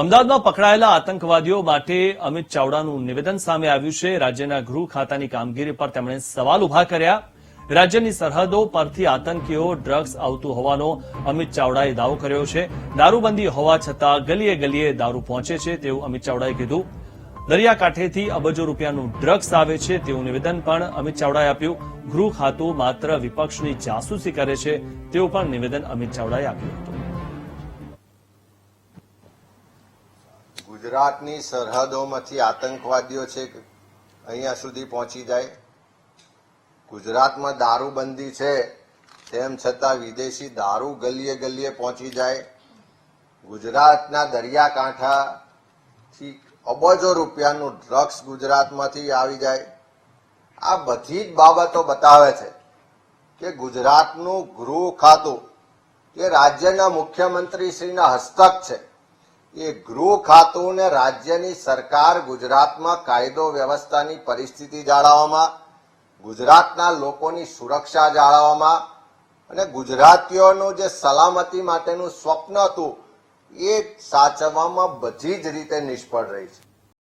અમદાવાદમાં પકડાયેલા આતંકવાદીઓ માટે અમિત ચાવડાનું નિવેદન સામે આવ્યું છે. રાજ્યના ગૃહ ખાતાની કામગીરી પર તેમણે સવાલ ઊભા કર્યા. રાજ્યની સરહદો પરથી આતંકીઓ ડ્રગ્સ આવતું હોવાનો અમિત ચાવડાએ દાવો કર્યો છે. દારૂબંધી હોવા છતાં ગલીએ ગલીએ દારૂ પહોંચે છે તેવું અમિત ચાવડાએ કીધું. દરિયાકાંઠેથી અબજો રૂપિયાનું ડ્રગ્સ આવે છે તેવું નિવેદન પણ અમિત ચાવડાએ આપ્યું. ગૃહ ખાતું માત્ર વિપક્ષની જાસૂસી કરે છે તેવું પણ નિવેદન અમિત ચાવડાએ આપ્યું હતું. ગુજરાતની સરહદોમાંથી આતંકવાદીઓ છે અહીંયા સુધી પહોંચી જાય? ગુજરાતમાં દારૂબંધી છે, તેમ છતાં વિદેશી દારૂ ગલીએ ગલીએ પહોંચી જાય. ગુજરાતના દરિયાકાંઠાથી અબજો રૂપિયાનું ડ્રગ્સ ગુજરાતમાંથી આવી જાય. આ બધી જ બાબતો બતાવે છે કે ગુજરાતનું ગૃહ ખાતું એ રાજ્યના મુખ્યમંત્રીશ્રીના હસ્તક છે. એ ગૃહ ખાતું ને રાજ્યની સરકાર ગુજરાતમાં કાયદો વ્યવસ્થાની પરિસ્થિતિ જાળવવામાં, ગુજરાતના લોકોની સુરક્ષા જાળવવામાં અને ગુજરાતીઓનું જે સલામતી માટેનું સ્વપ્ન હતું, એ સાચવવામાં બધી જ રીતે નિષ્ફળ રહી છે.